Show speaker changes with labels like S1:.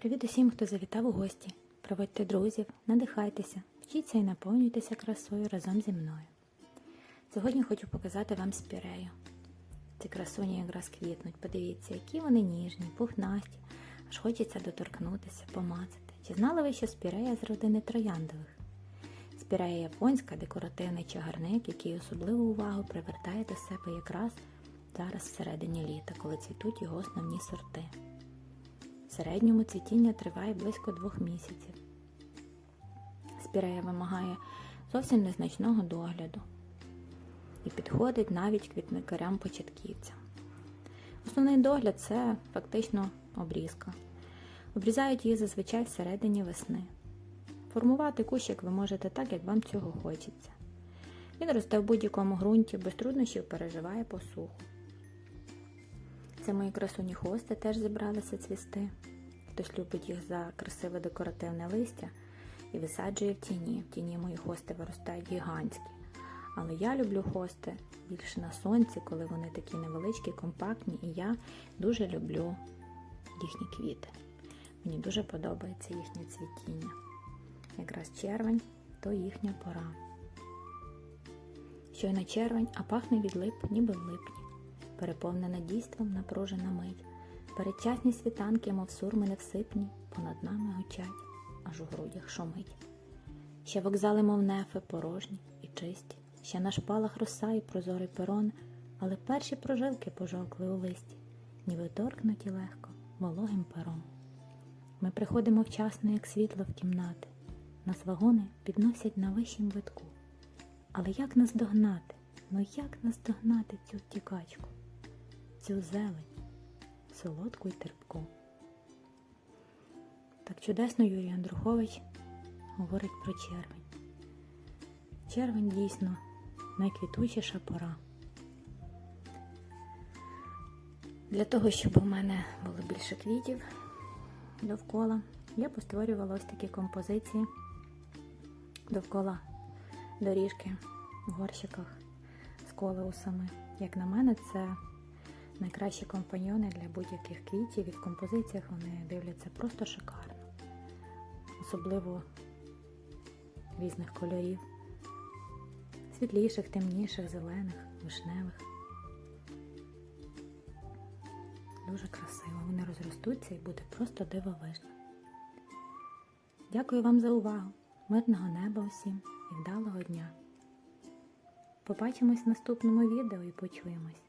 S1: Привіт усім, хто завітав у гості. Проводьте друзів, надихайтеся, вчіться і наповнюйтеся красою разом зі мною. Сьогодні хочу показати вам спірею. Ці красуні якраз квітнуть. Подивіться, які вони ніжні, пухнасті, аж хочеться доторкнутися, помацати. Чи знали ви, що спірея з родини трояндових? Спірея японська декоративний чагарник, який особливу увагу привертає до себе якраз зараз всередині літа, коли цвітуть його основні сорти. Середньому цвітіння триває близько двох місяців. Спірея вимагає зовсім незначного догляду і підходить навіть квітникарям-початківцям. Основний догляд це фактично обрізка. Обрізають її зазвичай всередині весни. Формувати кущик ви можете так, як вам цього хочеться. Він росте в будь-якому ґрунті, без труднощів переживає посуху. Це мої красуні хости теж зібралися цвісти. Хтось любить їх за красиве декоративне листя і висаджує в тіні. В тіні мої хости виростають гігантські. Але я люблю хости більше на сонці, коли вони такі невеличкі, компактні, і я дуже люблю їхні квіти. Мені дуже подобається їхнє цвітіння. Якраз червень то їхня пора. Щойно червень, а пахне від лип, ніби в липні переповнена дійством напружена мить. Передчасні світанки, мов сурми невсипні, понад нами гучать, аж у грудях шумить. Ще вокзали, мов нефи, порожні і чисті, ще на шпалах роса і прозорий перон, але перші прожилки пожовкли у листі, ніби торкнуті легко, вологим пером. Ми приходимо вчасно, як світло в кімнати, нас вагони підносять на вищім витку. Але як нас догнати? Ну як нас догнати цю втікачку? Цю зелень, солодку й терпку. Так чудесно Юрій Андрухович говорить про червень. Червень дійсно найквітучіша пора. Для того, щоб у мене було більше квітів довкола, я постворювала ось такі композиції довкола доріжки в горщиках з колеусами. Як на мене, це найкращі компаньйони для будь-яких квітів і в композиціях вони дивляться просто шикарно. Особливо різних кольорів, світліших, темніших, зелених, вишневих. Дуже красиво. Вони розростуться і буде просто дивовижно. Дякую вам за увагу, мирного неба усім і вдалого дня. Побачимось в наступному відео і почуємось.